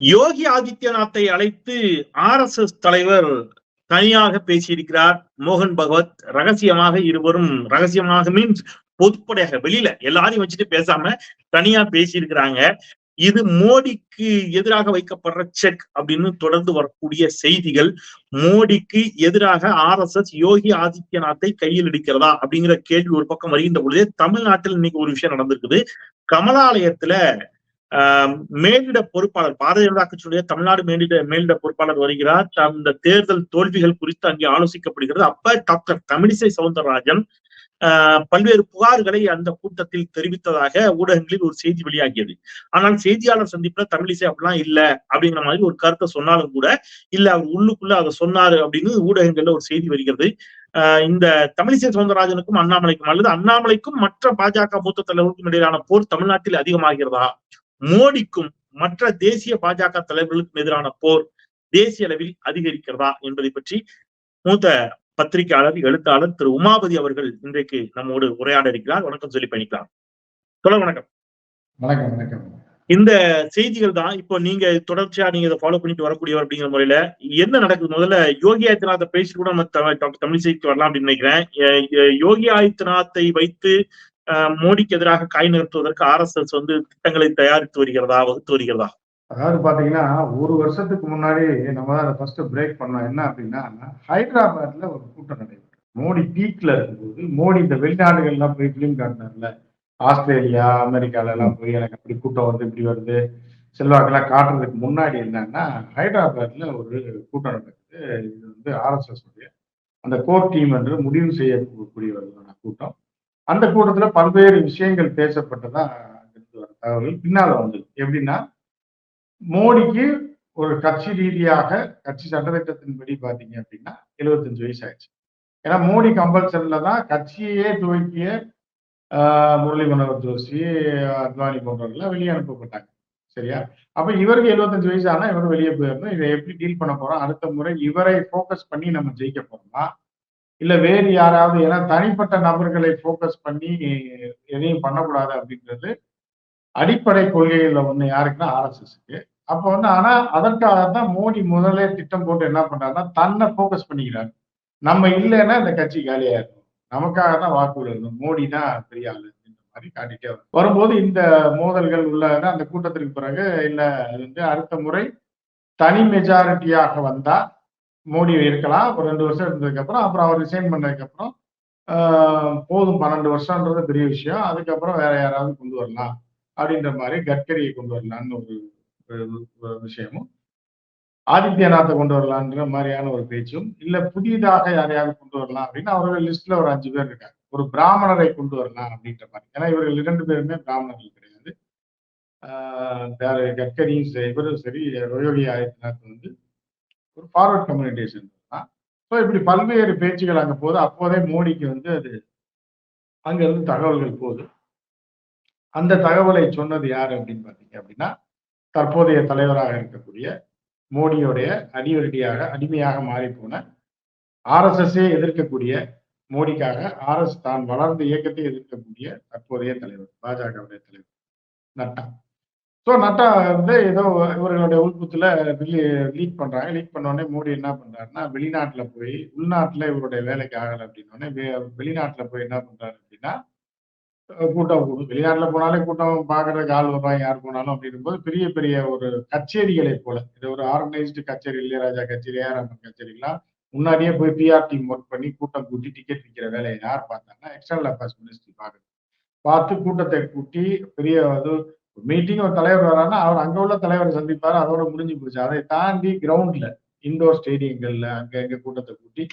யோகி ஆதித்யநாத்தை அழைத்து R S S தலைவர் தனியாக பேசியிருக்கிறார். மோகன் பகவத் ரகசியமாக இருவரும் ரகசியமாக மீன்ஸ் பொதுப்படையாக வெளியில எல்லாரையும் வச்சுட்டு பேசாம தனியா பேசியிருக்கிறாங்க. இது மோடிக்கு எதிராக வைக்கப்படுற செக் அப்படின்னு தொடர்ந்து வரக்கூடிய செய்திகள் மோடிக்கு எதிராக ஆர் எஸ் எஸ் யோகி ஆதித்யநாத்தை கையில் எடுக்கிறதா அப்படிங்கிற கேள்வி ஒரு பக்கம் வருகின்ற பொழுதே தமிழ்நாட்டில் இன்னைக்கு ஒரு விஷயம் நடந்திருக்குது. கமலாலயத்துல மேலிட பொறுப்பாளர் பாரதிய ஜனதா கட்சியுடைய தமிழ்நாடு மேலிட மேலிட பொறுப்பாளர் வருகிறார். அந்த தேர்தல் தோல்விகள் குறித்து அங்கே ஆலோசிக்கப்படுகிறது. அப்ப டாக்டர் தமிழிசை சவுந்தரராஜன் ஆஹ் பல்வேறு புகார்களை அந்த கூட்டத்தில் தெரிவித்ததாக ஊடகங்களில் ஒரு செய்தி வெளியாகியது. ஆனால் செய்தியாளர் சந்திப்புல தமிழிசை அப்படிலாம் இல்ல அப்படிங்கிற மாதிரி ஒரு கருத்தை சொன்னாலும் கூட இல்ல அவர் உள்ளுக்குள்ள அதை சொன்னாரு அப்படின்னு ஊடகங்கள்ல ஒரு செய்தி வருகிறது. இந்த தமிழிசை சவுந்தரராஜனுக்கும் அண்ணாமலைக்கும் அல்லது அண்ணாமலைக்கும் மற்ற பாஜக மூத்த தலைவருக்கும் இடையிலான போர் தமிழ்நாட்டில் அதிகமாகிறதா? மோடிக்கும் மற்ற தேசிய பாஜக தலைவர்களுக்கும் எதிரான போர் தேசிய அளவில் அதிகரிக்கிறதா என்பதை பற்றி மூத்த பத்திரிகையாளர் எழுத்தாளர் திரு உமாபதி அவர்கள் இன்றைக்கு நம்மோடு உரையாட இருக்கிறார். வணக்கம் சொல்லி பயணிக்கலாம். சொல்ல வணக்கம். வணக்கம் வணக்கம். இந்த செய்திகள் தான் இப்போ நீங்க தொடர்ச்சியா நீங்க இதை ஃபாலோ பண்ணிட்டு வரக்கூடியவர் அப்படிங்கிற முறையில என்ன நடக்குது? முதல்ல யோகி ஆதித்யநாத்தை பேசி கூட நம்ம டாக்டர் தமிழிசைக்கு வரலாம் அப்படின்னு நினைக்கிறேன். யோகி ஆதித்யநாத்தை வைத்து மோடிக்கு எதிராக காய் நிறுத்துவதற்கு ஆர் எஸ் எஸ் வந்து திட்டங்களை தயாரித்து வருகிறதா வகுத்து வருகிறதா? அதாவது பாத்தீங்கன்னா ஒரு வருஷத்துக்கு முன்னாடி நம்ம அதை ஃபர்ஸ்ட் பிரேக் பண்ணோம். என்ன அப்படின்னா ஹைதராபாத்ல ஒரு கூட்டம் நடைபெற்று மோடி பீக்ல இருக்கும்போது மோடி இந்த வெளிநாடுகள்லாம் போய் பிலிம் காட்டினார்ல. ஆஸ்திரேலியா அமெரிக்கால எல்லாம் போய் எனக்கு அப்படி கூட்டம் வந்து இப்படி வருது. செல்வாக்கெல்லாம் காட்டுறதுக்கு முன்னாடி என்னன்னா ஹைதராபாத்ல ஒரு கூட்டம் நடக்குது. இது வந்து ஆர்எஸ்எஸ் உடைய அந்த கோர் டீம் என்று முடிவு செய்யக்கூடியவர்களான கூட்டம். அந்த கூட்டத்துல பல்வேறு விஷயங்கள் பேசப்பட்டதா தகவல்கள் பின்னால வந்தது. எப்படின்னா மோடிக்கு ஒரு கட்சி ரீதியாக கட்சி சட்டத்திட்டத்தின்படி பாத்தீங்க அப்படின்னா எழுபத்தஞ்சு வயசு ஆயிடுச்சு ஏன்னா மோடி கம்பல்சரில தான் கட்சியே துவக்கிய முரளி மனோகர் ஜோஷி அத்வானி போன்றவர்கள் வெளியே அனுப்பப்பட்டாங்க. சரியா? அப்ப இவருக்கு எழுபத்தஞ்சு வயசு ஆனா இவர் வெளியே போயிடணும். இதை எப்படி டீல் பண்ண போறோம்? அடுத்த முறை இவரை ஃபோக்கஸ் பண்ணி நம்ம ஜெயிக்க போறோமா? இல்ல வேறு யாராவது ஏன்னா தனிப்பட்ட நபர்களை போக்கஸ் பண்ணி எதையும் பண்ணக்கூடாது அப்படின்றது அடிப்படை கொள்கைகள்ல ஒண்ணு யாருக்குன்னா ஆர்எஸ்எஸ்க்கு அப்ப வந்து ஆனா அதற்காக தான் மோடி முதலே திட்டம் போட்டு என்ன பண்றாருன்னா தன்னை போக்கஸ் பண்ணிக்கிறாரு. நம்ம இல்லைன்னா இந்த கட்சி காலியா இருக்கும் நமக்காக தான் வாக்கு விடணும் மோடி தான் பெரிய ஆளு அப்படின்ற மாதிரி காட்டிட்டே வரும். வரும்போது இந்த மோதல்கள் உள்ள அந்த கூட்டத்திற்கு பிறகு இல்ல வந்து அடுத்த முறை தனி மெஜாரிட்டியாக வந்தா மோடி இருக்கலாம் ஒரு ரெண்டு வருஷம் இருந்ததுக்கு அப்புறம் அப்புறம் அவர் ரிசைன் பண்ணதுக்கு அப்புறம் போதும் பன்னெண்டு வருஷம்ன்றது பெரிய விஷயம். அதுக்கப்புறம் வேற யாராவது கொண்டு வரலாம் அப்படின்ற மாதிரி கட்கரியை கொண்டு வரலான்னு ஒரு விஷயமும். ஆதித்யநாத்தை கொண்டு வரலான்ற மாதிரியான ஒரு பேச்சும் இல்ல புதிதாக யாரையாவது கொண்டு வரலாம் அப்படின்னு அவர்கள் லிஸ்ட்ல ஒரு அஞ்சு பேர் இருக்காங்க. ஒரு பிராமணரை கொண்டு வரலாம் அப்படின்ற மாதிரி. ஏன்னா இவர்கள் இரண்டு பேருமே பிராமணர்கள் கிடையாது. கட்கரியும் இவரும் சரி யோகி ஆதித்யநாத் வந்து ஒரு ஃபார்வர்ட் கம்யூனிகேஷன் தான் ஸோ இப்படி பல்வேறு பேச்சுகள் அங்கே போகுது. அப்போதே மோடிக்கு வந்து அது அங்கிருந்து தகவல்கள் போகுது. அந்த தகவலை சொன்னது யார் அப்படின்னு பார்த்தீங்க அப்படின்னா தற்போதைய தலைவராக இருக்கக்கூடிய மோடியோடைய அடிவரடியாக அடிமையாக மாறிப்போன ஆர்எஸ்எஸ்ஸே எதிர்க்கக்கூடிய மோடிக்காக ஆர்எஸ் தான் வளர்ந்த இயக்கத்தை எதிர்க்கக்கூடிய தற்போதைய தலைவர் பாஜகவுடைய தலைவர் நட்டா. ஸோ நட்டா வந்து ஏதோ இவர்களுடைய உள்புத்துல லீக் பண்றாங்க. லீக் பண்ணோடனே மோடி என்ன பண்றாருன்னா வெளிநாட்டுல போய் உள்நாட்டுல இவருடைய வேலைக்கு ஆகலை அப்படின்னோடனே வெளிநாட்டுல போய் என்ன பண்றாரு அப்படின்னா கூட்டம் கூடும் வெளிநாட்டுல போனாலே கூட்டம் பாக்குறதுக்கு ஆள் வருவாங்க யார் போனாலும் அப்படின்னும் போது பெரிய பெரிய ஒரு கச்சேரிகளை போல. இது ஒரு ஆர்கனைஸ்டு கச்சேரி இளையராஜா கச்சேரி ஏஆர்எம் கச்சேரிலாம் முன்னாடியே போய் பிஆர் டீம் ஒர்க் பண்ணி கூட்டம் கூட்டி டிக்கெட் விற்கிற வேலையை யார் பார்த்தாங்கன்னா எக்ஸ்டர்னல் அஃபேர்ஸ் மினிஸ்ட்ரி பாக்குது பார்த்து கூட்டத்தை கூட்டி பெரிய அது மீட்டிங் ஒரு தலைவர் வரான்னா அவர் அங்க உள்ள தலைவரை சந்திப்பார் அதோட முடிஞ்சு போச்சு. அதை தாண்டி கிரவுண்ட்ல இண்டோர் ஸ்டேடியங்கள்ல அங்க எங்க கூட்டத்தை கூட்டி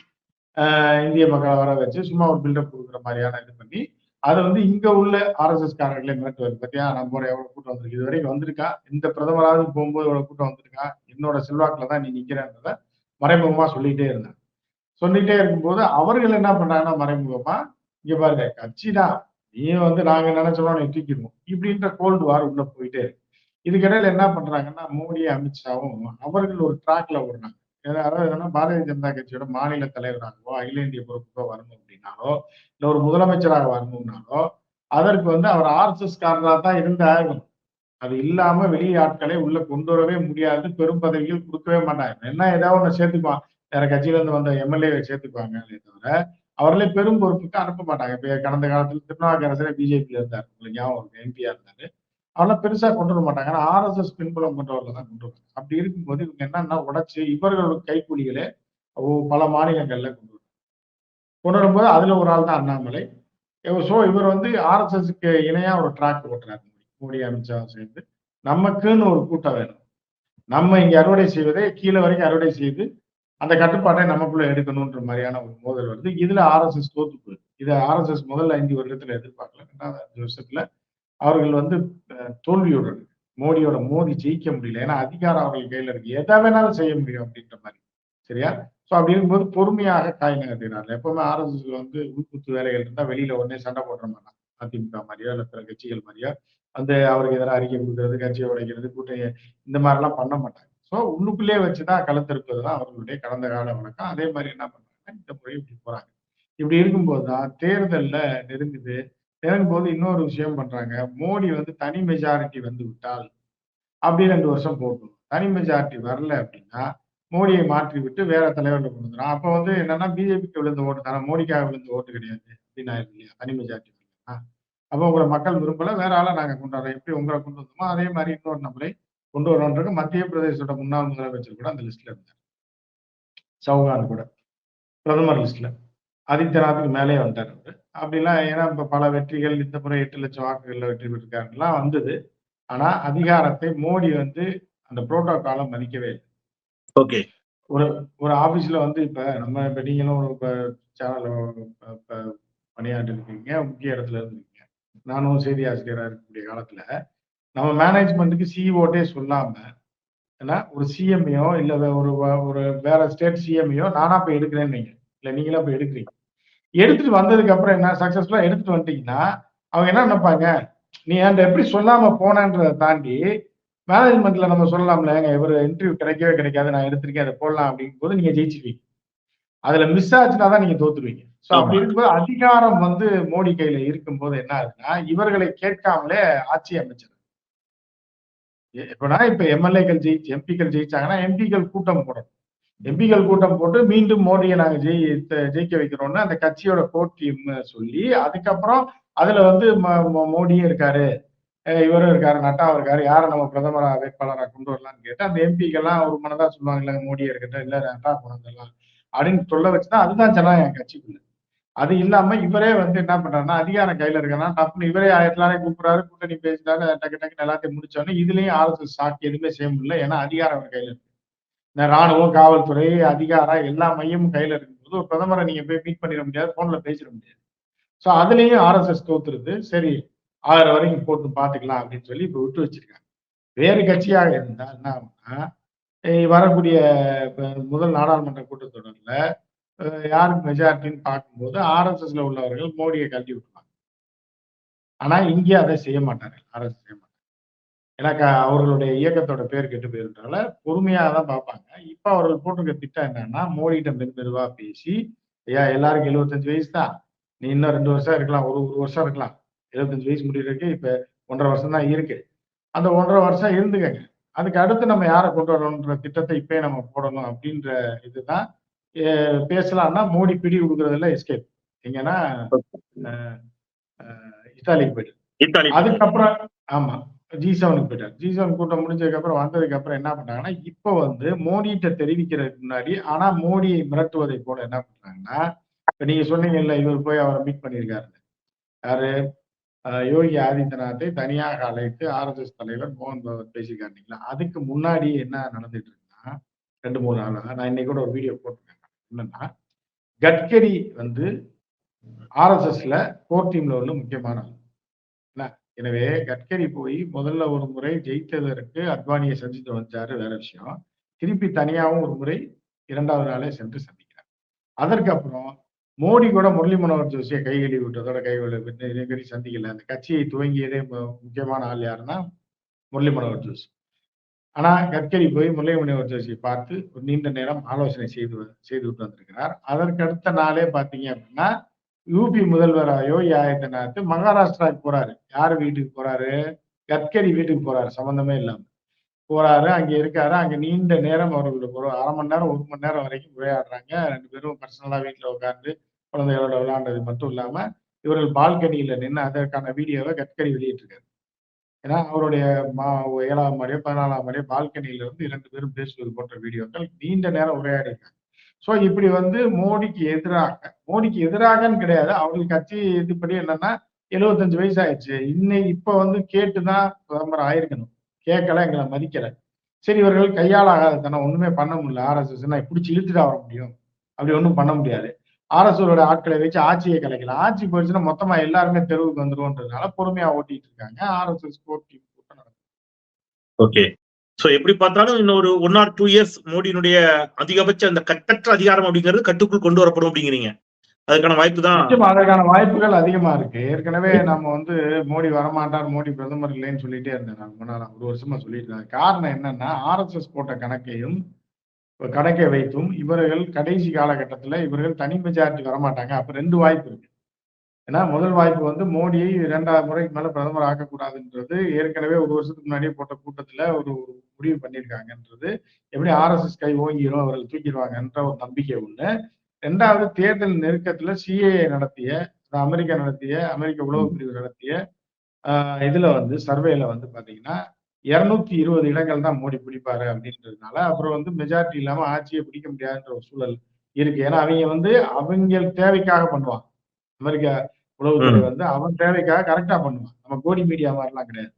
இந்திய மக்களை வர வச்சு சும்மா ஒரு பில்டப் கொடுக்குற மாதிரியான இது பண்ணி அதை வந்து இங்க உள்ள ஆர்எஸ்எஸ் காரர்களே மிரட்டுவார். பத்தியா? நம்ம எவ்வளவு கூட்டம் வந்திருக்கு? இது வரைக்கும் வந்திருக்கா? இந்த பிரதமராவது போகும்போது எவ்வளவு கூட்டம் வந்திருக்கா? என்னோட செல்வாக்குல தான் நீ நிக்கிறன்றத மறைமுகமா சொல்லிட்டே இருந்தாங்க சொல்லிட்டே இருக்கும்போது அவர்கள் என்ன பண்றாங்கன்னா மறைமுகமா இங்க பாருங்க கட்சி தான் நீ வந்து நாங்க நினைச்சோம் நீ தூக்கிடுவோம் இப்படின்ற கோல்டு வார் உள்ள போயிட்டே இருக்கு. இதுக்கிடையில என்ன பண்றாங்கன்னா மோடி அமித்ஷாவும் அவர்கள் ஒரு ட்ராக்ல ஓடுறாங்க அதாவது என்னன்னா பாரதிய ஜனதா கட்சியோட மாநில தலைவராகவோ அகில இந்திய பொறுப்புக்கோ வரணும் அப்படின்னாலோ இல்லை ஒரு முதலமைச்சராக வரணும்னாலோ அதற்கு வந்து அவர் ஆர்எஸ்எஸ் தான் இருந்து ஆகணும். அது இல்லாம வெளி ஆட்களை உள்ள கொண்டு வரவே முடியாது. பெரும் பதவிகள் கொடுக்கவே மாட்டாங்க என்ன ஏதாவது ஒன்று சேர்த்துப்பான் வேற கட்சியில இருந்து வந்த எம்எல்ஏ சேர்த்துப்பாங்க தவிர அவர்களே பெரும் பொறுப்புக்கு அனுப்ப மாட்டாங்க. இப்போ கடந்த காலத்தில் திருநாவுக்கரசரே பிஜேபியில் இருந்தார். உங்களுக்கு ஞாபகம் இருக்கு? எம்பியா இருந்தாரு. அவெல்லாம் பெருசா கொண்டு வர மாட்டாங்க. ஆனால் ஆர்எஸ்எஸ் பின்புலம் கொண்டவர்கள் தான் கொண்டு வராங்க. அப்படி இருக்கும்போது இவங்க என்னன்னா உடைச்சு இவர்களோட கைக்கூலிகளே பல மாநிலங்கள்ல கொண்டு வருவாங்க கொண்டு வரும்போது அதுல ஒரு ஆள் தான் அண்ணாமலை. ஸோ இவர் வந்து ஆர்எஸ்எஸ்க்கு இணையா ஒரு ட்ராக் ஓட்டுறாரு. மோடி மோடி அமித்ஷா சேர்ந்து. நமக்குன்னு ஒரு கூட்டம் வேணும். நம்ம இங்க அறுவடை செய்வதை கீழே வரைக்கும் அறுவடை செய்து அந்த கட்டுப்பாட்டை நமக்குள்ள எடுக்கணுன்ற மாதிரியான ஒரு மோதல் வருது. இதுல ஆர்எஸ்எஸ் தோத்து போயிருக்கு இதை ஆர்எஸ்எஸ் முதல்ல ஐந்து வருடத்துல எதிர்பார்க்கல. ரெண்டாவது அஞ்சு வருஷத்துல அவர்கள் வந்து தோல்வியுடன் மோடியோட மோதி ஜெயிக்க முடியல. ஏன்னா அதிகாரம் அவர்கள் கையில இருக்கு. எதை வேணாலும் செய்ய முடியும் அப்படின்ற மாதிரி. சரியா? ஸோ அப்படி இருக்கும்போது பொறுமையாக காய் நகர்த்தினார்கள் எப்பவுமே ஆர்எஸ்எஸ் வந்து உள்குத்து வேலைகள் இருந்தால் வெளியில உடனே சண்டை போடுற மாட்டாங்க அதிமுக மாதிரியோ இல்லை பிற கட்சிகள் மாதிரியோ வந்து அவருக்கு எதிராக அறிக்கை கொடுக்கறது கட்சியை உடைக்கிறது கூட்டணி இந்த மாதிரிலாம் பண்ண மாட்டாங்க. ஸோ உள்ளுக்குள்ளே வச்சுதான் கலந்திருப்பது தான் அவர்களுடைய கடந்த கால வழக்கம் அதே மாதிரி என்ன பண்றாங்க இந்த முறை இப்படி போறாங்க. இப்படி இருக்கும்போது தான் தேர்தலில் நெருங்குது. நெருங்கும் போது இன்னொரு விஷயம் பண்றாங்க. மோடி வந்து தனி மெஜாரிட்டி வந்து விட்டால் அப்படி ரெண்டு வருஷம் போகணும் தனி மெஜாரிட்டி வரல அப்படின்னா மோடியை மாற்றி விட்டு வேற தலைவர்கள் கொண்டு வந்துடும் அப்போ வந்து என்னன்னா பிஜேபிக்கு விழுந்த ஓட்டு தானே மோடிக்காக விழுந்த ஓட்டு கிடையாது. அப்படின்னு ஆயிருக்கு இல்லையா? தனி மெஜாரிட்டி வரலன்னா. அப்போ உங்களை மக்கள் விரும்பல வேற ஆளை நாங்கள் கொண்டாடுறோம். எப்படி உங்களை கொண்டு வந்தோமோ அதே மாதிரி இன்னொரு நம்மளை கொண்டு வரோன்றது மத்திய பிரதேசோட முன்னாள் முதலமைச்சர் கூட அந்த லிஸ்ட்ல இருந்தார். சௌகான் கூட. பிரதமர் லிஸ்ட்ல. ஆதித்யநாத்துக்கு மேலே வந்தார் அவரு. அப்படிலாம் ஏன்னா இப்ப பல வெற்றிகள் இந்த முறை எட்டு லட்சம் வாக்குகள்ல வெற்றி பெற்றிருக்காருலாம் வந்தது. ஆனா அதிகாரத்தை மோடி வந்து அந்த புரோட்டோகாலை மதிக்கவே இல்லை. ஓகே. ஒரு ஒரு ஆபீஸ்ல வந்து இப்ப நம்ம இப்ப நீங்களும் ஒரு இப்ப சேனல் பணியாற்றி இருக்கீங்க முக்கிய இடத்துல இருந்திருக்கீங்க. நானும் செய்தி ஆசிரியரா இருக்கக்கூடிய காலத்துல நம்ம மேனேஜ்மெண்ட்டுக்கு சிஇஓட்டே சொல்லாம ஏன்னா ஒரு சிஎம்ஐயோ இல்ல ஒரு ஒரு வேற ஸ்டேட் சிஎம்ஐயோ நானா போய் எடுக்கிறேன்னு வைங்க. இல்ல நீங்களா போய் எடுக்கிறீங்க. எடுத்துட்டு வந்ததுக்கு அப்புறம் என்ன சக்சஸ்ஃபுல்லா எடுத்துட்டு வந்துட்டீங்கன்னா அவங்க என்ன நினைப்பாங்க? நீ என்கிட்ட எப்படி சொல்லாம போனன்றதை தாண்டி மேனேஜ்மெண்ட்ல நம்ம சொல்லலாம்ல ஏங்க இவர் இன்டர்வியூ கிடைக்கவே கிடைக்காது நான் எடுத்திருக்கேன் அதை போடலாம் அப்படிங்கும் போது நீங்க ஜெயிச்சிருவீங்க. அதுல மிஸ் ஆச்சுன்னா தான் நீங்க தோத்துருவீங்க. சோ அப்படி. இருக்கும்போது அதிகாரம் வந்து மோடி கையில இருக்கும்போது என்ன ஆகுதுன்னா இவர்களை கேட்காமலே ஆட்சி அமைச்சர் எப்படா இப்ப எம்எல்ஏக்கள் ஜெயிச்சு எம்பிக்கள் ஜெயிச்சாங்கன்னா எம்பிக்கள் கூட்டம் போடணும். எம்பிக்கள் கூட்டம் போட்டு மீண்டும் மோடியை நாங்க ஜெயி ஜெயிக்க வைக்கிறோம்னு அந்த கட்சியோட கோர் டீம் சொல்லி அதுக்கப்புறம் அதுல வந்து ம- ம- மோடியும் இருக்காரு. இவரும் இருக்காரு நட்டாவும் இருக்காரு. யாரை நம்ம பிரதமரா வேட்பாளராக கொண்டு வரலாம்னு கேட்டு அந்த எம்பிக்கெல்லாம் ஒரு மனதா சொல்லுவாங்க இல்ல மோடியே இருக்கட்டும் இல்ல நட்டா கொண்டு வந்துடலாம் அப்படின்னு சொல்ல வச்சுதான் அதுதான் ஜனநாயகம் கட்சிக்குள்ள. அது இல்லாம இவரே வந்து என்ன பண்றாருன்னா அதிகாரம் கையில இருக்கனா டப்புன்னு இவரே எல்லாரையும் கூப்பிடுறாரு கூட்டணி பேசுறாரு டக்கு டக்குன்னு எல்லாத்தையும் முடிச்சோடனே இதுலயும் ஆர்எஸ்எஸ் சாக்கி எதுவுமே செய்ய முடியல ஏன்னா அதிகாரம் அவர் கையில இருக்கு. இந்த ராணுவம் காவல்துறை அதிகாரம் எல்லா மையமும் கையில இருக்கும்போது ஒரு பிரதமரை நீங்க போய் மீட் பண்ணிட முடியாது போன்ல பேசிட முடியாது. ஸோ அதுலயும் ஆர்எஸ்எஸ் தோத்துருது சரி ஆறு வரைக்கும் போட்டு பாத்துக்கலாம் அப்படின்னு சொல்லி இப்ப விட்டு வச்சிருக்காங்க. வேறு கட்சியாக இருந்தா என்ன ஆகும்னா வரக்கூடிய முதல் நாடாளுமன்ற கூட்டத்தொடர்ல யாருக்கு மெஜாரிட்டின்னு பார்க்கும்போது ஆர்எஸ்எஸ்ல உள்ளவர்கள் மோடியை கல்வி விட்டுருவாங்க. ஆனா இங்கே அதை செய்ய மாட்டாங்க ஆர்எஸ் செய்ய மாட்டாங்க ஏன்னா அவர்களுடைய இயக்கத்தோட பேர் கெட்டு போயிருந்தால பொறுமையாக தான் பார்ப்பாங்க. இப்போ அவர்கள் போட்டிருக்க திட்டம் என்னன்னா மோடிகிட்ட மெது பேசி ஐயா எல்லாருக்கும் எழுபத்தஞ்சு வயசு தான். நீ இன்னும் ரெண்டு வருஷம் இருக்கலாம். ஒரு ஒரு வருஷம் இருக்கலாம். எழுபத்தஞ்சு வயசு முடியறதுக்கு இப்போ ஒன்றரை வருஷம் தான் இருக்கு. அந்த ஒன்றரை வருஷம் இருந்துக்கங்க. அதுக்கு அடுத்து நம்ம யாரை கொண்டு வரணுன்ற திட்டத்தை இப்பயே நம்ம போடணும் அப்படின்ற இதுதான் பேசலாம்னா மோடி பிடி கொடுக்கறதுல எஸ்கேப் எங்கன்னா இத்தாலிக்கு போயிட்டு இத்தாலி. அதுக்கப்புறம் ஆமா ஜி செவனுக்கு போயிட்டார். ஜி செவன் கூட்டம் முடிஞ்சதுக்கு அப்புறம் வந்ததுக்கு அப்புறம் என்ன பண்ணாங்கன்னா இப்ப வந்து மோடிகிட்ட தெரிவிக்கிறதுக்கு முன்னாடி ஆனா மோடியை மிரட்டுவதை போல என்ன பண்றாங்கன்னா இப்ப நீங்க சொன்னீங்கல்ல இவர் போய் அவரை மீட் பண்ணியிருக்காரு. யாரு? யோகி ஆதித்யநாத்தை தனியாக அழைத்து ஆர்எஸ்எஸ் தலைவர் மோகன் பகவத் பேசியிருக்காரு இல்லைங்களா அதுக்கு முன்னாடி என்ன நடந்துட்டு இருக்குன்னா ரெண்டு மூணு நாளா நான் இன்னைக்கு கூட ஒரு வீடியோ போட்டிருக்கேன். என்னன்னா கட்கரி வந்து ஆர்எஸ்எஸ்ல கோர் டீம்ல உள்ள முக்கியமான ஆள். என்ன? எனவே கட்கரி போய் முதல்ல ஒரு முறை ஜெயித்ததற்கு அத்வானியை சந்தித்து வந்தாரு வேற விஷயம். திருப்பி தனியாகவும் ஒரு முறை இரண்டாவது நாளே சென்று சந்திக்கிறார். அதற்கப்புறம் மோடி கூட முரளி மனோகர் ஜோஷியை கை கழுவி விட்டதோட கை விட்டு சந்திக்கல. அந்த கட்சியை துவங்கியதே முக்கியமான ஆள் யாருன்னா முரளி மனோகர் ஜோஷி. ஆனா கட்கரி போய் முல்லை மனோகர் ஜோஷியை பார்த்து ஒரு நீண்ட நேரம் ஆலோசனை செய்து வ- செய்து விட்டு வந்திருக்கிறார். அதற்கு அடுத்த நாளே பார்த்தீங்க அப்படின்னா யூபி முதல்வர் யோகி ஆதித்யநாத் மகாராஷ்டிராவுக்கு போறாரு. யார் வீட்டுக்கு போறாரு? கட்கரி வீட்டுக்கு போறாரு. சம்பந்தமே இல்லாமல் போறாரு அங்க இருக்காரு. அங்க நீண்ட நேரம் அவர்கள் ஒரு அரை மணி நேரம் ஒரு மணி நேரம் வரைக்கும் விளையாடுறாங்க. ரெண்டு பேரும் பர்சனலா வீட்டில் உட்காந்து குழந்தைகளோட விளையாண்டது மட்டும் இல்லாம இவர்கள் பால்கனியில் நின்று அதற்கான வீடியோவை கட்கரி வெளியிட்டிருக்காரு. ஏன்னா அவருடைய மா ஏழாம் மாடியோ பதினாலாம் மாடியோ பால்கனியில இருந்து இரண்டு பேரும் பேசுவது போன்ற வீடியோக்கள் நீண்ட நேரம் உரையாடி ஸோ இப்படி வந்து மோடிக்கு எதிராக மோடிக்கு எதிராகன்னு கிடையாது. அவர்கள் கட்சி இதுபடி என்னன்னா எழுபத்தஞ்சு வயசு ஆயிடுச்சு இன்னைக்கு இப்போ வந்து கேட்டுதான் பிரதமர் ஆயிருக்கணும். கேட்கல எங்களை மதிக்கல. சரி இவர்கள் கையால் ஆகாததானே ஒண்ணுமே பண்ண முடியல. ஆர்எஸ்எஸ் நான் பிடிச்சி இழுத்துட்டு வர முடியும். அப்படி ஒன்றும் பண்ண முடியாது. ஆர்எஸ்ஓட ஆட்களை வச்சு ஆட்சியை கலைக்கலாம் ஆட்சி போயிடுச்சுன்னா மொத்தமா எல்லாருமே தெருவுக்கு வந்துருவோன்றதுனால பொறுமையா ஓட்டிட்டு இருக்காங்க. ஆர்எஸ்எஸ் கோர்ட் கூட்டம் நடக்குது. ஓகே சோ எப்படி பார்த்தாலும் இன்னொரு ஒன் ஆர் டூ இயர்ஸ் மோடியினுடைய அதிகபட்ச அந்த கட்டற்ற அதிகாரம் அப்படிங்கிறது கட்டுக்குள் கொண்டு வரப்படும் அப்படிங்கிறீங்க. அதுக்கான வாய்ப்பு தான். அதற்கான வாய்ப்புகள் அதிகமா இருக்கு. ஏற்கனவே நம்ம வந்து மோடி வரமாட்டார் மோடி பிரதமர் இல்லைன்னு சொல்லிட்டே இருந்தேன் நான் ஒரு வருஷமா சொல்லிட்டு இருந்தேன். காரணம் என்னன்னா ஆர்எஸ்எஸ் போட்ட கணக்கையும் கணக்கை வைத்தும் இவர்கள் கடைசி காலகட்டத்தில் இவர்கள் தனி மெஜாரிட்டி வரமாட்டாங்க. அப்போ ரெண்டு வாய்ப்பு இருக்கு. ஏன்னா முதல் வாய்ப்பு வந்து மோடியை இரண்டாவது முறைக்கு மேலே பிரதமர் ஆக்கக்கூடாதுன்றது ஏற்கனவே ஒரு வருஷத்துக்கு முன்னாடியே போட்ட கூட்டத்தில் ஒரு ஒரு முடிவு பண்ணியிருக்காங்கன்றது. எப்படி ஆர்எஸ்எஸ் கை ஓங்கிடும் அவர்கள் தூக்கிடுவாங்கன்ற ஒரு நம்பிக்கை ஒன்று ரெண்டாவது தேர்தல் நெருக்கத்தில் சிஏஏ நடத்திய அமெரிக்கா நடத்திய அமெரிக்க உளவு பிரிவு நடத்திய இதில் வந்து சர்வேல வந்து பார்த்தீங்கன்னா இருநூத்தி இருபது இடங்கள் தான் மோடி பிடிப்பாரு அப்படின்றதுனால அப்புறம் வந்து மெஜாரிட்டி இல்லாம ஆட்சியை பிடிக்க முடியாதுன்ற ஒரு சூழல் இருக்கு. ஏன்னா அவங்க வந்து அவங்க தேவைக்காக பண்ணுவாங்க. அமெரிக்கா உளவுத்துறை வந்து அவன் தேவைக்காக கரெக்டா பண்ணுவான். நம்ம கோடி மீடியா மாதிரிலாம் கிடையாது.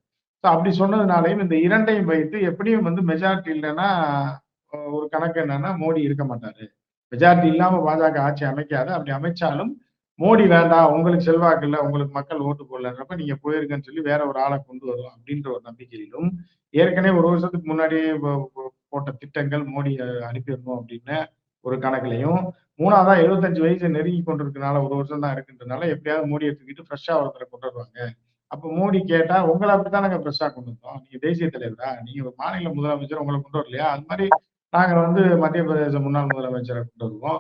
ஸோ அப்படி சொன்னதுனாலையும் இந்த இரண்டையும் வைத்து எப்படியும் வந்து மெஜாரிட்டி இல்லைன்னா ஒரு கணக்கு என்னன்னா மோடி இருக்க மாட்டாரு. மெஜாரிட்டி இல்லாம பாஜக ஆட்சி அமைக்காது. அப்படி அமைச்சாலும் மோடி வேண்டாம் உங்களுக்கு செல்வாக்கு இல்லை உங்களுக்கு மக்கள் ஓட்டு போடலன்றப்ப நீங்க போயிருக்கன்னு சொல்லி வேற ஒரு ஆளை கொண்டு வரும் அப்படின்ற ஒரு நம்பிக்கையிலும் ஏற்கனவே ஒரு வருஷத்துக்கு முன்னாடி போட்ட திட்டங்கள் மோடி அனுப்பிடணும் அப்படின்னு ஒரு கணக்குலையும் மூணாவதா எழுபத்தஞ்சு வயசு நெருங்கி கொண்டிருக்கனால ஒரு வருஷம் தான் இருக்குன்றதுனால எப்படியாவது மோடி எடுத்துக்கிட்டு ஃப்ரெஷ்ஷா ஒருத்தரை கொண்டு வருவாங்க. அப்போ மோடி கேட்டா உங்களை அப்படித்தானங்க ஃப்ரெஷ்ஷா கொண்டு வந்தோம்? நீங்க தேசிய தலைவரா? நீங்க ஒரு மாநில முதலமைச்சர் உங்களை கொண்டு வரலையா? அது மாதிரி நாங்க வந்து மத்திய பிரதேச முன்னாள் முதலமைச்சரை கொண்டு வருவோம்.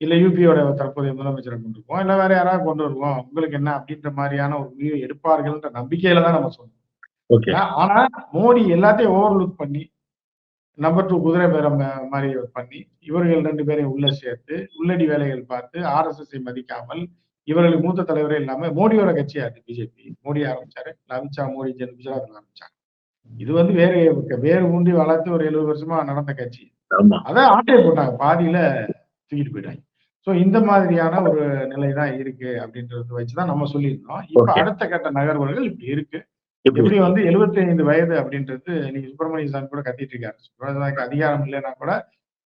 இல்ல யூபியோட தற்போதைய முதலமைச்சரை கொண்டு வருவோம் இல்ல வேற யாராவது கொண்டு வருவோம்? உங்களுக்கு என்ன அப்படின்ற மாதிரியான ஒரு முடிவை எடுப்பார்கள்ன்ற நம்பிக்கையில தான் நம்ம சொல்றோம் ஆனா மோடி எல்லாத்தையும் ஓவர்லுக் பண்ணி நம்பர் டூ குதிரை பேரம் மாதிரி பண்ணி இவர்கள் ரெண்டு பேரையும் உள்ள சேர்த்து உள்ளடி வேலைகள் பார்த்து ஆர்எஸ்எஸ்ஐ மதிக்காமல் இவர்களுக்கு மூத்த தலைவரே இல்லாம மோடியோட கட்சியா இருக்கு பிஜேபி மோடி ஆரம்பிச்சாரு அமித்ஷா மோடி குஜராத்ல ஆரம்பிச்சாங்க. இது வந்து வேறு வேறு ஊண்டி வளர்த்து ஒரு எழுபது வருஷமா நடந்த கட்சி. அதை ஆட்டையை போட்டாங்க பாதியில தூக்கிட்டு போயிட்டாங்க. சோ இந்த மாதிரியான ஒரு நிலை தான் இருக்கு அப்படின்றத வச்சுதான் நம்ம சொல்லியிருந்தோம். இப்ப அடுத்த கட்ட நகர்வுகள் இப்படி இருக்கு. எப்படி வந்து எழுபத்தி ஐந்து வயது அப்படின்றது நீங்க சுப்பிரமணிய சாமி கூட கத்திட்டு இருக்காரு. சுப்பிரமணியனுக்கு அதிகாரம் இல்லைன்னா கூட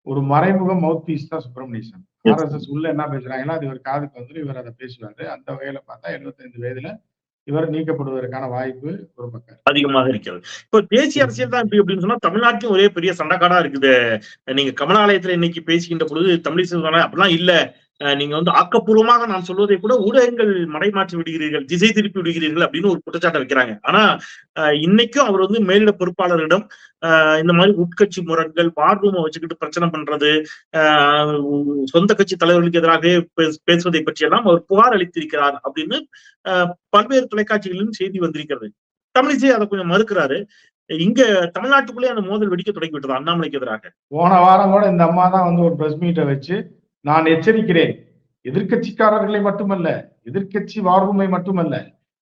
ஒரு மறைமுக மவுத் பீஸ் தான் சுப்பிரமணிய சாமி. ஆர்எஸ்எஸ் உள்ள என்ன பேசுறாங்களோ அது இவர் காதுக்கு வந்து இவர் அதை பேசுவாரு. அந்த வகையில பார்த்தா எழுபத்தைந்து வயதுல இவர் நீக்கப்படுவதற்கான வாய்ப்பு ஒரு பக்கம் அதிகமாக இருக்கிறது. இப்போ தேசிய அரசியல் தான் இப்படி அப்படின்னு சொன்னா தமிழ்நாட்டிலும் ஒரே பெரிய சண்டைக்காடா இருக்குது. நீங்க கமலாலயத்துல இன்னைக்கு பேசுகின்ற பொழுது தமிழிசை அப்படிலாம் இல்ல. நீங்க வந்து ஆக்கப்பூர்வமாக நான் சொல்வதை கூட ஊடகங்கள் மடைமாற்றி விடுகிறீர்கள் திசை திருப்பி விடுகிறீர்கள் அப்படின்னு ஒரு குற்றச்சாட்டை வைக்கிறாங்க. ஆனா இன்னைக்கும் அவர் வந்து மேலிட பொறுப்பாளரிடம் இந்த மாதிரி உட்கட்சி முரண்கள் வார் வச்சுக்கிட்டு பிரச்சனை பண்றது சொந்த கட்சி தலைவர்களுக்கு எதிராக பேசுவதை பற்றியெல்லாம் அவர் புகார் அளித்திருக்கிறார் அப்படின்னு பல்வேறு தொலைக்காட்சிகளிலும் செய்தி வந்திருக்கிறது. தமிழிசை அதை கொஞ்சம் மறுக்கிறாரு. இங்க தமிழ்நாட்டுக்குள்ளே அந்த மோதல் வெடிக்க தொடங்கி விட்டது அண்ணாமலைக்கு எதிராக. போன வாரம் கூட இந்த அம்மா தான் வந்து ஒரு பிரஸ் மீட்டை வச்சு நான் எச்சரிக்கிறேன். எதிர்கட்சிக்காரர்களை மட்டுமல்ல எதிர்கட்சி வார்வமை மட்டுமல்ல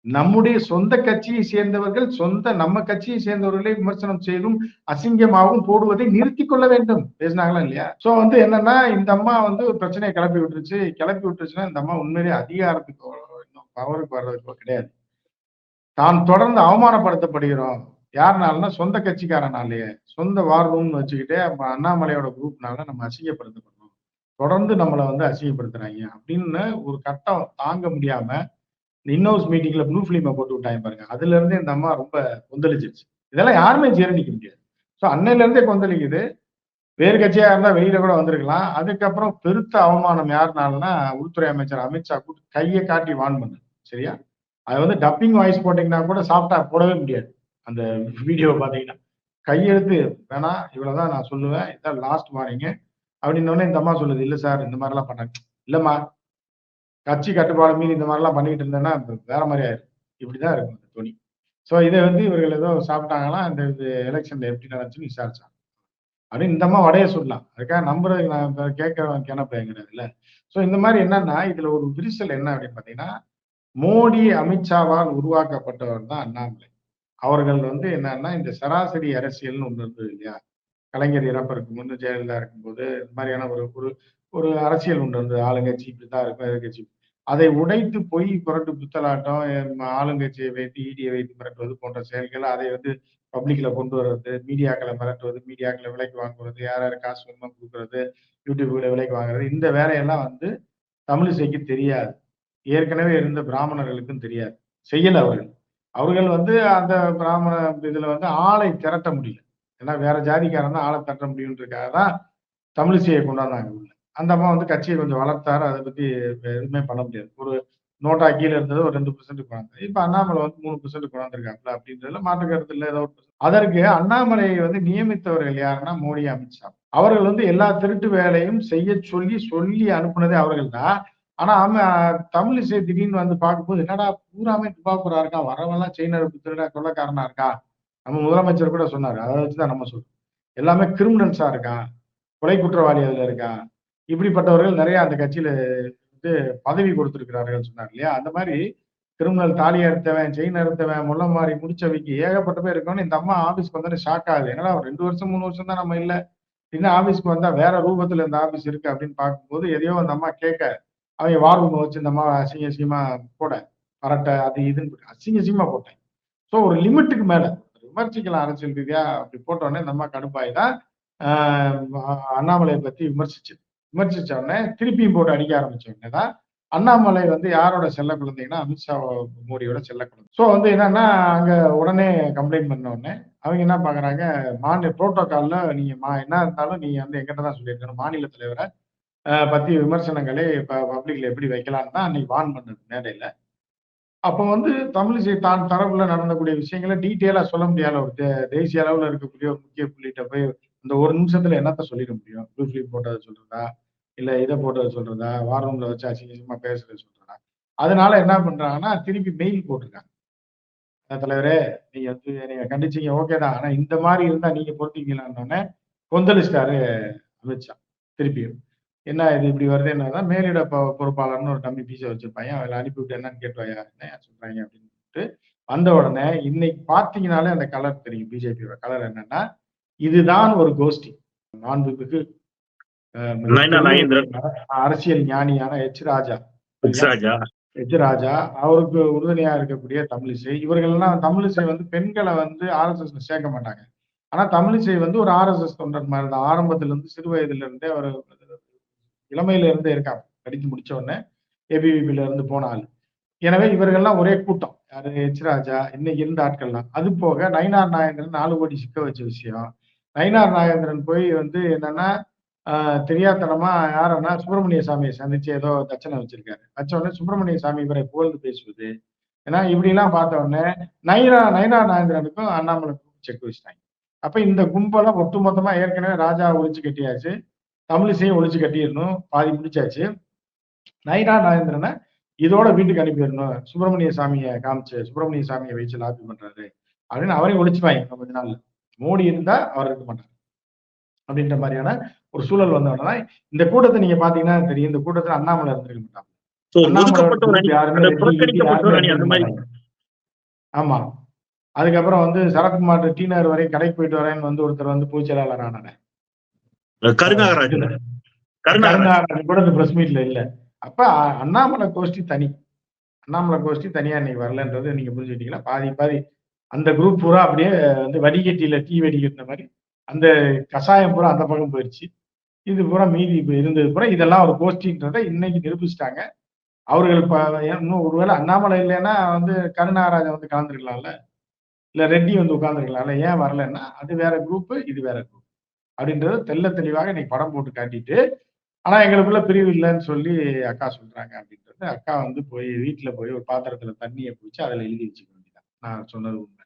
நம்முடைய சொந்த கட்சியை சேர்ந்தவர்கள் சொந்த நம்ம கட்சியை சேர்ந்தவர்களை விமர்சனம் செய்தும் அசிங்கமாகவும் போடுவதை நிறுத்தி கொள்ள வேண்டும். பேசினாங்களா இல்லையா? சோ வந்து என்னன்னா இந்த அம்மா வந்து ஒரு பிரச்சனையை கிளப்பி விட்டுருச்சு. கிளப்பி விட்டுருச்சுன்னா இந்த அம்மா உண்மையிலேயே அதிகாரத்துக்கு இன்னும் பவருக்கு வர்றதுக்கு கிடையாது. தான் தொடர்ந்து அவமானப்படுத்தப்படுகிறோம். யாருனாலன்னா சொந்த கட்சிக்காரனாலேயே. சொந்த வார்வம்னு வச்சுக்கிட்டே அண்ணாமலையோட குரூப்னால நம்ம அசிங்கப்படுத்தப்படுறோம். தொடர்ந்து நம்மளை வந்து அசிங்கப்படுத்துறாங்க. அப்படின்னு ஒரு கட்டம் தாங்க முடியாம இன்னோஸ் மீட்டிங்ல ப்ளூ ஃபிலிமை போட்டு விட்டாங்க பாருங்க. அதுல இருந்து இந்த அம்மா ரொம்ப கொந்தளிச்சிருச்சு. இதெல்லாம் யாருமே ஜீரணிக்க முடியாது. ஸோ அன்னையில இருந்தே கொந்தளிக்குது. வேறு கட்சியா இருந்தா வெளியில கூட வந்திருக்கலாம். அதுக்கப்புறம் பெருத்த அவமானம் யாருனாலன்னா உள்துறை அமைச்சர் அமித்ஷா கூட்டு கையை காட்டி வான் பண்ணு சரியா? அது வந்து டப்பிங் வாய்ஸ் போட்டீங்கன்னா கூட சாஃப்டா போடவே முடியாது. அந்த வீடியோ பார்த்தீங்கன்னா கையெழுத்து வேணா இவ்வளவுதான் நான் சொல்லுவேன். இதான் லாஸ்ட் வார்னிங் அப்படின்னு இந்த அம்மா சொல்லுது இல்ல சார் இந்த மாதிரிலாம் பண்ணாங்க இல்லம்மா கட்சி கட்டுப்பாடு மீறி இந்த மாதிரிலாம் பண்ணிட்டு இருந்தேன்னா வேற மாதிரி ஆயிரும். இப்படிதான் இருக்கும் அந்த துணி. ஸோ இதை வந்து இவர்கள் ஏதோ சாப்பிட்டாங்கன்னா இந்த இது எலெக்ஷன்ல எப்படி நடந்துச்சுன்னு விசாரிச்சாங்க. அப்படின்னு இந்த அம்மா வடைய சொல்லலாம் அதுக்காக நம்புறதுக்கு நான் இப்ப கேட்கறவன் எங்கிறது கிடையாதுல்ல ஸோ இந்த மாதிரி என்னன்னா இதுல ஒரு விரிசல் என்ன அப்படின்னு பார்த்தீங்கன்னா மோடி அமித்ஷாவால் உருவாக்கப்பட்டவர் தான் அண்ணாமலை. அவர்கள் வந்து என்னன்னா இந்த சராசரி அரசியல்னு ஒன்று இருந்தது இல்லையா? கலைஞர் இறப்பதற்கு முன்னு ஜெயலலிதா இருக்கும்போது இந்த மாதிரியான ஒரு ஒரு ஒரு அரசியல் உண்டு. வந்து ஆளுங்கட்சி இப்படித்தான் இருக்கும் எதிர்கட்சி. அதை உடைத்து பொய் புரட்டு புத்தலாட்டம் ஆளுங்கட்சியை வைத்து ஈடியை வைத்து மிரட்டுவது போன்ற செயல்கள் அதை வந்து பப்ளிக்ல கொண்டு வர்றது மீடியாக்களை மிரட்டுவது மீடியாக்களை விலைக்கு வாங்குவது யார் யார் காசு வேணுமோ கொடுக்கறது யூடியூப்ல விலைக்கு வாங்குறது இந்த வேலையெல்லாம் வந்து தமிழிசைக்கு தெரியாது. ஏற்கனவே இருந்த பிராமணர்களுக்கும் தெரியாது. செய்யல அவர்கள். அவர்கள் வந்து அந்த பிராமண இதுல வந்து ஆளை திரட்ட முடியல. ஏன்னா வேற ஜாதிக்காரன் தான் ஆளை தட்ட முடியுன்றதுக்காக தான் தமிழிசையை கொண்டாந்தாங்க உள்ள அந்த அம்மா வந்து கட்சியை கொஞ்சம் வளர்த்தாரு அதை பத்தி எதுவுமே பண்ண முடியாது. ஒரு நோட்டா கீழே இருந்தது ஒரு ரெண்டு பர்சன்ட் கொண்டாந்து இப்ப அண்ணாமலை வந்து மூணு பர்சன்ட் கொண்டாந்துருக்காப்ல அப்படின்றதுல மாற்று கருத்து இல்லை ஏதோ ஒரு அதற்கு அண்ணாமலையை வந்து நியமித்தவர்கள் யாருன்னா மோடி அமித்ஷா அவர்கள் வந்து எல்லா திருட்டு வேலையும் செய்ய சொல்லி சொல்லி அனுப்புனதே அவர்கள் தான் ஆனா அவன் தமிழிசை திடீர்னு வந்து பார்க்கும்போது என்னடா பூராமே துப்பாக்குறா இருக்கா வரவெல்லாம் செயின் அறுப்பு திருடா கொள்ளக்காரனா இருக்கா? நம்ம முதலமைச்சர் கூட சொன்னார். அதை வச்சுதான் நம்ம சொல்றோம். எல்லாமே கிரிமினல்ஸா இருக்கான். கொலை குற்றவாளி அதுல இருக்கான். இப்படிப்பட்டவர்கள் நிறைய அந்த கட்சியில வந்து பதவி கொடுத்துருக்கிறார்கள் சொன்னார் இல்லையா? அந்த மாதிரி கிரிமினல் தாலி அறுத்தவன் செயின் அறுத்தவன் முள்ள மாதிரி முடிச்சவைக்கு ஏகப்பட்ட பேர் இருக்கணும் இந்த அம்மா ஆபீஸ்க்கு வந்தோடனே ஷாக் ஆகுது. என்னடா ஒரு ரெண்டு வருஷம் மூணு வருஷம் தான் நம்ம இல்ல. இன்னும் ஆபீஸ்க்கு வந்தா வேற ரூபத்துல இந்த ஆபீஸ் இருக்கு அப்படின்னு பார்க்கும்போது எதையோ அந்த அம்மா கேட்க அவங்க வார் வச்சு இந்த அம்மா அசிங்க அசிங்கமா போட பரட்டை அது இதுன்னு அசிங்க அசிங்கமா போட்டேன். ஸோ ஒரு லிமிட்டுக்கு மேலே விமர்சிக்கலாம் அரசியல் ரீதியா அப்படி போட்டோடனே இந்த அம்மா கடுப்பாய் தான் அண்ணாமலையை பத்தி விமர்சிச்சு விமர்சிச்ச உடனே திருப்பியும் போட்டு அடிக்க ஆரம்பிச்ச உடனே தான் அண்ணாமலை வந்து யாரோட செல்ல குழந்தைங்கன்னா அமித்ஷா மோடியோட செல்ல குழந்தை. ஸோ வந்து என்னன்னா அங்க உடனே கம்ப்ளைண்ட் பண்ண உடனே அவங்க என்ன பாக்குறாங்க மாநில புரோட்டோகால்ல நீங்க மா என்ன இருந்தாலும் நீங்க வந்து எங்கிட்ட தான் சொல்லியிருக்கணும். மாநில தலைவரை பத்தி விமர்சனங்களே பப்ளிக்ல எப்படி வைக்கலாம்னு தான் அன்னைக்கு வான் பண்ணது மேடையில. அப்போ வந்து தமிழிசை தான் தரப்புல நடந்தக்கூடிய விஷயங்களை டீட்டெயிலா சொல்ல முடியாத ஒரு தேசிய அளவுல இருக்கக்கூடிய ஒரு முக்கிய புள்ளிகிட்ட போய் இந்த ஒரு நிமிஷத்துல என்னத்த சொல்லிட முடியும்? ப்ளூ ஃபிலிம் போட்டதை சொல்றதா? இல்ல இதை போட்டதை சொல்றதா? வார் ரூம்ல வச்சு அசிங்கசியமா பேசுறத சொல்றதா? அதனால என்ன பண்றாங்கன்னா திருப்பி மெயில் போட்டிருக்காங்க. தலைவரே நீங்க வந்து நீங்க கண்டிச்சீங்க ஓகே தான். ஆனா இந்த மாதிரி இருந்தா நீங்க பொறுத்தீங்களான்னு கொந்தளிச்சிட்டாரு அமித்ஷா. திருப்பியும். என்ன இது இப்படி வருது? என்னன்னா மேலிட பொறுப்பாளர்னு ஒரு தம்பி பீச வச்சிருப்பாங்க. அவங்களை அனுப்பிவிட்டு என்னன்னு கேட்டுவாயா என்ன சொல்றாங்க அப்படின்னு சொல்லிட்டு வந்த உடனே இன்னைக்கு பாத்தீங்கன்னாலே அந்த கலர் தெரியும். பிஜேபியோட கலர் என்னன்னா இதுதான் ஒரு கோஷ்டி நாகேந்திரன். அரசியல் ஞானியான எச் ராஜா. எச் ராஜா? அவருக்கு உறுதுணையா இருக்கக்கூடிய தமிழிசை. இவர்கள் எல்லாம் தமிழிசை வந்து பெண்களை வந்து ஆர்எஸ்எஸ்ல சேர்க்க மாட்டாங்க. ஆனா தமிழிசை வந்து ஒரு ஆர்எஸ்எஸ் தொண்டர் மாதிரி தான். ஆரம்பத்துல இருந்து சிறு வயதுல இருந்தே அவர் இளமையில இருந்தே இருக்காங்க. படித்து முடிச்ச உடனே ஏபிவிபில இருந்து போன ஆள். எனவே இவர்கள்லாம் ஒரே கூட்டம். யாரு? எச் ராஜா இன்னைக்கு இருந்த ஆட்கள்லாம் அது போக நயினார் நாகேந்திரன் நாலு கோடி சிக்க வச்ச விஷயம். நயினார் நாகேந்திரன் போய் வந்து என்னன்னா ஆஹ் தெரியாத்தனமா யாருன்னா சுப்பிரமணிய சாமியை சந்திச்சு ஏதோ தட்சணை வச்சிருக்காரு. வச்ச உடனே சுப்பிரமணிய சாமி இவரை புகழ்ந்து பேசுவது. ஏன்னா இப்படிலாம் பார்த்த உடனே நயினா நயினார் நாகேந்திரனுக்கும் அண்ணாமலைக்கும் செக் வச்சிட்டாங்க. அப்ப இந்த கும்பலாம் ஒட்டுமொத்தமா ஏற்கனவே ராஜா ஒழிச்சு கட்டியாச்சு. தமிழிசையும் ஒழிச்சு கட்டிடணும். பாதி முடிச்சாச்சு. நயினா நாகேந்திரனை இதோட வீட்டுக்கு அனுப்பிடணும். சுப்பிரமணிய சாமியை காமிச்சு சுப்பிரமணிய சாமியை வச்சு லாபி பண்றாரு அப்படின்னு அவரையும் ஒழிச்சுப்பாங்க இன்னும் கொஞ்ச நாள்ல. மோடி இருந்தா அவர் இருக்க மாட்டார். அப்படின்ற மாதிரியான ஒரு சூழல் வந்தவொடனே இந்த கூட்டத்தை நீங்க பாத்தீங்கன்னா தெரியும். இந்த கூட்டத்துல அண்ணாமலை இருந்திருக்க மாட்டாங்க. ஆமா. அதுக்கப்புறம் வந்து சரத்குமார் டீனர் வரை கடைக்கு போயிட்டு வரேன்னு வந்து ஒருத்தர் வந்து பொதுச் செயலாளர் ஆனானே கருநாகராஜன் கருநாகராஜன் கூட இந்த பிரஸ் மீட்ல இல்ல. அப்ப அண்ணாமலை கோஷ்டி தனி. அண்ணாமலை கோஷ்டி தனியா இன்னைக்கு வரலன்றது நீங்க புரிஞ்சுக்கிட்டீங்களா? பாதி பாதி. அந்த குரூப் பூரா அப்படியே வந்து வடிகட்டியில டீ வெடிக்கிற மாதிரி அந்த கஷாயம் பூரா அந்த பக்கம் போயிடுச்சு இது பூரா மீதி இப்போ இருந்தது பூரா. இதெல்லாம் ஒரு கோஷ்டின்றதை இன்னைக்கு நிரூபிச்சிட்டாங்க. அவர்கள் இன்னும் ஒருவேளை அண்ணாமலை இல்லைன்னா வந்து கருணாராஜன் வந்து கலந்துருக்கலாம்ல. இல்ல ரெட்டி வந்து உட்கார்ந்துருக்கலாம்ல. ஏன் வரலன்னா அது வேற குரூப் இது வேற குரூப் அப்படின்றது தெல்ல தெளிவாக இன்னைக்கு படம் போட்டு காட்டிட்டு ஆனா எங்களுக்குள்ள பிரிவு இல்லைன்னு சொல்லி அக்கா சொல்றாங்க அப்படின்றது. அக்கா வந்து போய் வீட்டுல போய் ஒரு பாத்திரத்துல தண்ணியை பிடிச்சி அதுல எழுதி வச்சுக்க வேண்டியதான் நான் சொன்னது உண்மை.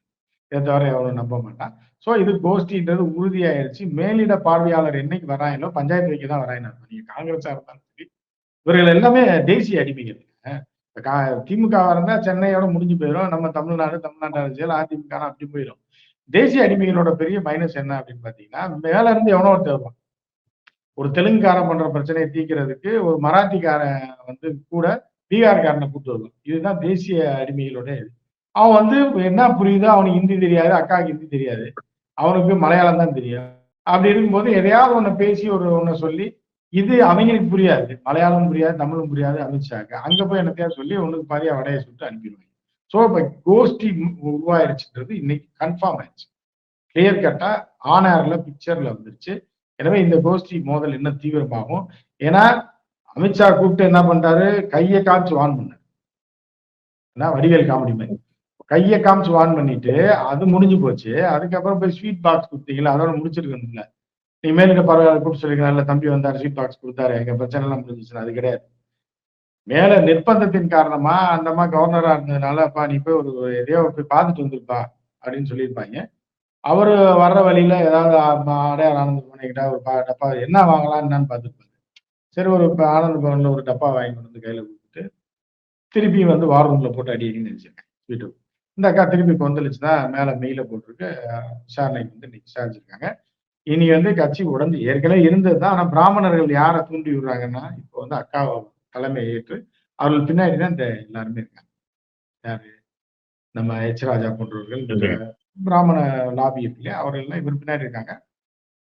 இதை தவிர எவ்வளவு நம்ப மாட்டான். சோ இது கோஷ்டின்றது உறுதியாயிருச்சு. மேலிட பார்வையாளர் என்னைக்கு வராங்களோ பஞ்சாயத்து வைக்க தான் வராங்க நீங்க காங்கிரஸா இருந்தாலும் சரி. இவர்கள் எல்லாமே தேசிய அடிமைகள். திமுக இருந்தா சென்னையோட முடிஞ்சு போயிடும் நம்ம தமிழ்நாடு தமிழ்நாட்டு அரசியல் அதிமுக அப்படி போயிடும் தேசிய அடிமைகளோட பெரிய மைனஸ் என்ன அப்படின்னு பாத்தீங்கன்னா மேல இருந்து எவனோ ஒருத்தர் வருவான் ஒரு தெலுங்குக்காரன் பண்ற பிரச்சனையை தீர்க்கிறதுக்கு ஒரு மராத்திக்காரன் வந்து கூட பீகார்காரனை கூட்டு வருவான். இதுதான் தேசிய அடிமைகளோட இது அவன் வந்து என்ன புரியுதோ அவனுக்கு ஹிந்தி தெரியாது அக்காவுக்கு ஹிந்தி தெரியாது. அவனுக்கு மலையாளம் தான் தெரியும். அப்படி இருக்கும்போது எதையாவது ஒன்று பேசி ஒரு ஒன்று சொல்லி இது அவங்களுக்கு புரியாது. மலையாளம் புரியாது தமிழும் புரியாது அமித்ஷாக்கு அங்க போய் என்னத்தையா சொல்லி உனக்கு பாதியா வடையை சுட்டு அனுப்பிடுவாங்க. ஸோ இப்போ கோஷ்டி உருவாயிருச்சுன்றது இன்னைக்கு கன்ஃபார்ம் ஆயிடுச்சு கிளியர் கட்டா ஆனார்ல பிக்சர்ல வந்துருச்சு. எனவே இந்த கோஷ்டி மோதல் இன்னும் தீவிரமாகும். ஏன்னா அமித்ஷா கூப்பிட்டு என்ன பண்றாரு கையை காமிச்சு வான் பண்ணாரு. ஏன்னா வடிவேல் காமெடி மாதிரி. கையை காமிச்சு வான் பண்ணிட்டு அது முடிஞ்சு போச்சு. அதுக்கப்புறம் போய் ஸ்வீட் பாக்ஸ் கொடுத்தீங்களா? அதோட முடிச்சிருக்கணும்ல. நீ மேலுக்கு பரவாயில்ல கூப்பிட்டு சொல்லிக்கலாம் இல்லை தம்பி வந்தார் ஸ்வீட் பாக்ஸ் கொடுத்தாரு எங்க பிரச்சனை எல்லாம் முடிஞ்சிச்சுன்னா அது கிடையாது. மேல நிர்பந்தத்தின் காரணமா அந்த அம்மா கவர்னரா இருந்ததுனால அப்பா நீ போய் ஒரு எதையோ போய் பார்த்துட்டு வந்துருப்பா அப்படின்னு சொல்லியிருப்பாங்க. அவர் வர்ற வழியில ஏதாவது அடையார் ஆனந்த பவனைக்கிட்ட ஒரு பா டப்பா என்ன வாங்கலாம் என்னன்னு பார்த்துருப்பாரு சரி ஒரு ஆனந்த பவன்ல ஒரு டப்பா வாங்கி கொண்டு வந்து கையில கொடுத்துட்டு திருப்பி வந்து வார் ரூம்ல போட்டு அடிக்கணும்னு அடின்னு நினைச்சிருக்கேன் வீட்டுக்கு. இந்த அக்கா திருப்பி கொந்தளிச்சுதான் மேல மெயில போட்டிருக்கு. விசாரணைக்கு வந்து இன்னைக்கு விசாரிச்சிருக்காங்க. இனி வந்து கட்சி உடஞ்சு ஏற்கனவே இருந்தது தான் ஆனா பிராமணர்கள் யாரை தூண்டி விடுறாங்கன்னா இப்போ வந்து அக்காவை தலைமை ஏற்று அவர்கள் பின்னாடி தான் இந்த எல்லாருமே இருக்காங்க. யாரு? நம்ம எச் ராஜா போன்றவர்கள் பிராமண லாபி இருக்குல்லையா அவர்கள் இவர் பின்னாடி இருக்காங்க.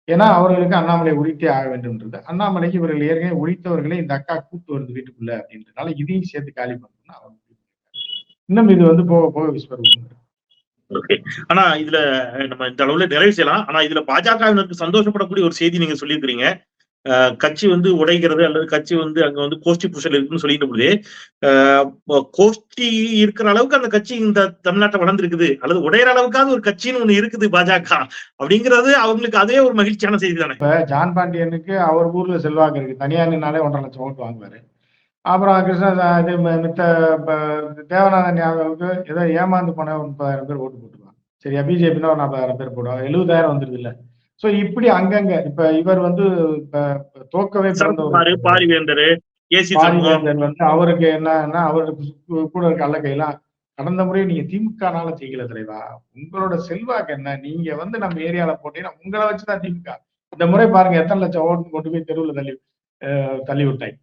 ஏன்னா அவர்களுக்கு அண்ணாமலை ஒழித்தே ஆக வேண்டும்ன்றது. அண்ணாமலைக்கு இவர்கள் ஏற்கனவே ஒழித்தவர்களை இந்த அக்கா கூட்டு வருது வீட்டுக்குள்ள அப்படின்றதுனால இதையும் சேர்த்து காலி பண்ணணும்னு அவர் இன்னும் இது வந்து போக போக விஸ்வரூபம் ஆனா இதுல நம்ம இந்த அளவுல நிறைவு செய்யலாம். ஆனா இதுல பாஜகவினருக்கு சந்தோஷப்படக்கூடிய ஒரு செய்தி நீங்க சொல்லியிருக்கிறீங்க. கட்சி வந்து உடைகிறது அல்லது கட்சி வந்து அங்க வந்து கோஷ்டி புஷல் இருக்குன்னு சொல்லிட்டு பொழுது கோஷ்டி இருக்கிற அளவுக்கு அந்த கட்சி இந்த தமிழ்நாட்டை வளர்ந்துருக்குது அல்லது உடையிற அளவுக்காவது ஒரு கட்சின்னு ஒண்ணு இருக்குது பாஜக அப்படிங்கிறது அவங்களுக்கு அதே ஒரு மகிழ்ச்சியான செய்தி தானே. இப்ப ஜான் பாண்டியனுக்கு அவர் ஊர்ல செல்வாக்கு இருக்கு தனியார்னாலே ஒன்றரை லட்சம் ஓட்டு வாங்குவாரு. அப்புறம் கிருஷ்ண இது மித்த தேவநாதன் யாதவுக்கு ஏதோ ஏமாந்து போன முப்பதாயிரம் பேர் ஓட்டு போட்டுருவாங்க. சரியா பிஜேபினா ஒரு நாற்பதாயிரம் பேர் போடுவாங்க எழுபதாயிரம் வந்துருது இல்லை சோ இப்படி அங்கங்க இப்ப இவர் வந்து தோக்கவே பாரிவேந்தர் பாரிவேந்தர் வந்து அவருக்கு என்னன்னா அவருக்கு கூட இருக்க அல்ல கையெல்லாம் கடந்த முறை நீங்க திமுகனால ஜெயிக்கல தலைவா? உங்களோட செல்வாக்கு என்ன? நீங்க வந்து நம்ம ஏரியால போட்டீங்கன்னா உங்களை வச்சுதான் திமுக. இந்த முறை பாருங்க எத்தனை லட்சம் ஓட்டு கொண்டு போய் தெருவில் தள்ளி தள்ளி விட்டாய்.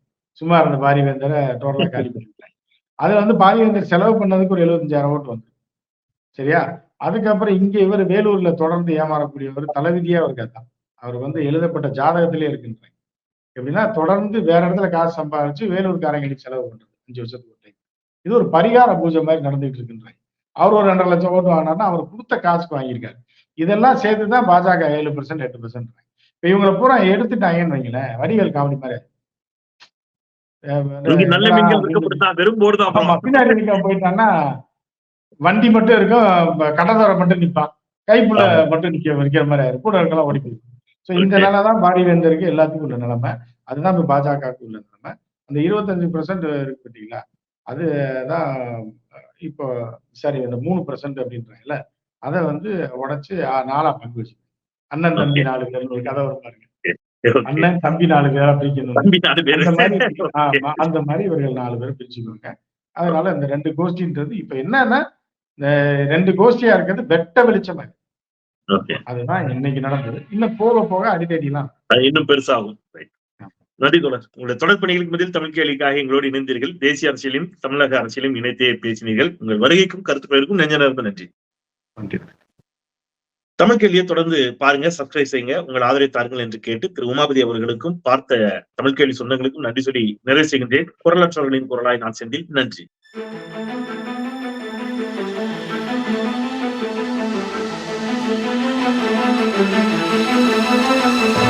சும்மா இருந்த பாரிவேந்தரை டோட்டலா காலி பண்ணிவிட்டாங்க அது வந்து பாரிவேந்தர் செலவு பண்ணதுக்கு ஒரு எழுபத்தஞ்சாயிரம் ஓட்டு வந்து சரியா? அதுக்கப்புறம் இங்க இவர் வேலூர்ல தொடர்ந்து ஏமாறக்கூடியவர் தலைவிதியா அவருக்கு தான் அவர் வந்து எழுதப்பட்ட ஜாதகத்திலே இருக்கின்றாங்க எப்படின்னா தொடர்ந்து வேற இடத்துல காசு சம்பாதிச்சு வேலூர்காரங்களுக்கு செலவு பண்றது. அஞ்சு வருஷத்துக்கு ஒரு இது ஒரு பரிகார பூஜை மாதிரி நடந்துகிட்டு இருக்கின்றாங்க அவர் ஒரு ரெண்டரை லட்சம் ஓட்டு வாங்கினார்னா அவர் கொடுத்த காசுக்கு வாங்கியிருக்காரு. இதெல்லாம் சேர்த்து தான் பாஜக ஏழு பர்சன்ட் எட்டு பர்சன்ட் இப்ப இவங்களை பூரா எடுத்துட்டாங்கன்னு வைங்களேன். வடிவேல் காமெடி மாதிரி. பின்னாடி போயிட்டான்னா வண்டி மட்டும் இருக்கும் கடதோர மட்டும் நிப்பான். கைப்புள்ள மட்டும் நிக்க வைக்கிற மாதிரி ஆயிரும். கூட இருக்கலாம் ஓடி போயிருக்கும் ஸோ இந்த நிலை தான் பாடி வேந்தருக்கு எல்லாத்துக்கும் உள்ள நிலைமை. அதுதான் இப்போ பாஜகவுக்கு உள்ள நிலைமை. அந்த இருபத்தஞ்சு பெர்சன்ட் இருக்கு பார்த்தீங்களா அதுதான் இப்போ சரி அந்த மூணு பெர்சன்ட் அப்படின்றாங்கல்ல அதை வந்து உடைச்சு நாலா பங்கு வச்சு. அண்ணன் தம்பி நாலு பேர் ஒரு கதை வரும் பாருங்க. அண்ணன் தம்பி நாலு பேரா பிரிக்கணும். அந்த மாதிரி இவர்கள் நாலு பேர் பிரிச்சுக்குவாங்க அதனால இந்த ரெண்டு கோஷ்டின்றது இப்ப என்னன்னா இந்த ரெண்டு கோஷ்டியா இருக்கிறது வெட்ட வெளிச்சமா அதுதான் இன்னைக்கு நடந்தது. இன்னும் போக போக அடிக்கடிலாம் இன்னும் பெருசாகும். நன்றி தொடர் உங்களுடைய தொடர் பணிகளுக்கு மத்தியில் தமிழ் கேள்விக்காக எங்களோடு இணைந்தீர்கள். தேசிய அரசியலும் தமிழக அரசியலும் இணைத்தே பேசினீர்கள். உங்கள் வருகைக்கும் கருத்துக்களுக்கும் நெஞ்ச நேர்ந்த நன்றி. நன்றி. தமிழ் கேள்வியை தொடர்ந்து பாருங்க சப்ஸ்கிரைப் செய்யுங்க. உங்கள் ஆதரவை தாருங்கள் என்று கேட்டு திரு உமாபதி அவர்களுக்கும் பார்த்த தமிழ் கேள்வி சொந்தங்களுக்கும் நன்றி சொல்லி நிறைவு செய்கின்றேன். குரலற்றவர்களின் குரலாய் நான் செந்தில். நன்றி. thank